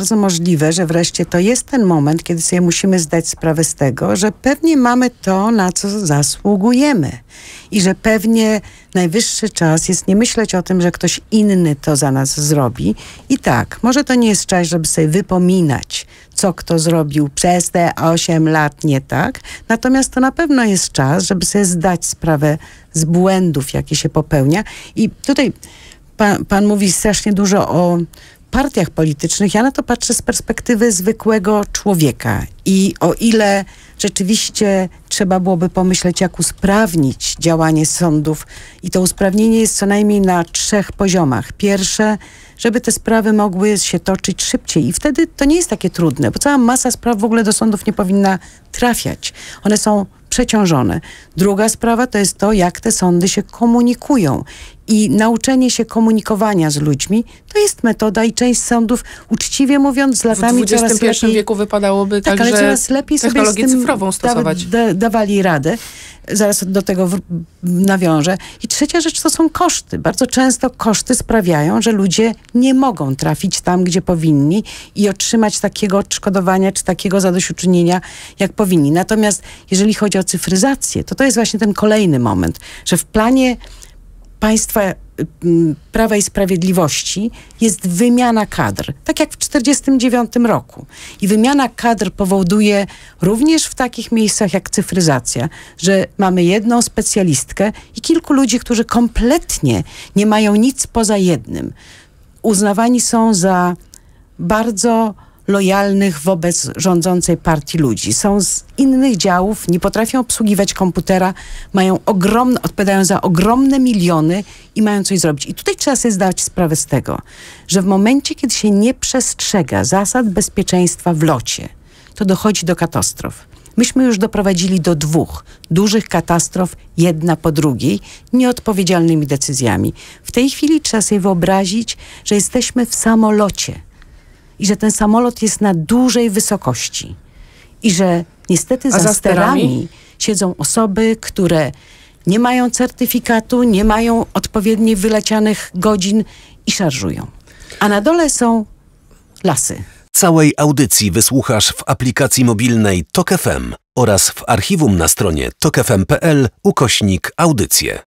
bardzo możliwe, że wreszcie to jest ten moment, kiedy sobie musimy zdać sprawę z tego, że pewnie mamy to, na co zasługujemy. I że pewnie najwyższy czas jest nie myśleć o tym, że ktoś inny to za nas zrobi. I tak, może to nie jest czas, żeby sobie wypominać, co kto zrobił przez te 8 lat nie tak. Natomiast to na pewno jest czas, żeby sobie zdać sprawę z błędów, jakie się popełnia. I tutaj pan, pan mówi strasznie dużo o partiach politycznych, ja na to patrzę z perspektywy zwykłego człowieka. I o ile rzeczywiście trzeba byłoby pomyśleć, jak usprawnić działanie sądów, i to usprawnienie jest co najmniej na trzech poziomach. Pierwsze, żeby te sprawy mogły się toczyć szybciej, i wtedy to nie jest takie trudne, bo cała masa spraw w ogóle do sądów nie powinna trafiać. One są przeciążone. Druga sprawa to jest to, jak te sądy się komunikują. I nauczenie się komunikowania z ludźmi to jest metoda i część sądów, uczciwie mówiąc, z latami w XXI lepiej, wieku wypadałoby tak, ale coraz lepiej sobie z tym cyfrową stosować. Da, da, dawali radę. Zaraz do tego w, nawiążę. I trzecia rzecz to są koszty. Bardzo często koszty sprawiają, że ludzie nie mogą trafić tam, gdzie powinni i otrzymać takiego odszkodowania czy takiego zadośćuczynienia, jak powinni. Natomiast jeżeli chodzi o cyfryzację, to to jest właśnie ten kolejny moment, że w planie państwa Prawa i Sprawiedliwości jest wymiana kadr, tak jak w 1949 roku. I wymiana kadr powoduje również w takich miejscach jak cyfryzacja, że mamy jedną specjalistkę i kilku ludzi, którzy kompletnie nie mają nic poza jednym. Uznawani są za bardzo lojalnych wobec rządzącej partii ludzi. Są z innych działów, nie potrafią obsługiwać komputera, mają ogromne, odpowiadają za ogromne miliony i mają coś zrobić. I tutaj trzeba sobie zdać sprawę z tego, że w momencie, kiedy się nie przestrzega zasad bezpieczeństwa w locie, to dochodzi do katastrof. Myśmy już doprowadzili do dwóch dużych katastrof, jedna po drugiej, nieodpowiedzialnymi decyzjami. W tej chwili trzeba sobie wyobrazić, że jesteśmy w samolocie i że ten samolot jest na dużej wysokości i że niestety za, za sterami? sterami siedzą osoby, które nie mają certyfikatu, nie mają odpowiednich wylecianych godzin i szarżują. A na dole są lasy. Całej audycji wysłuchasz w aplikacji mobilnej Tok FM oraz w archiwum na stronie tokefm.pl ukośnik audycje.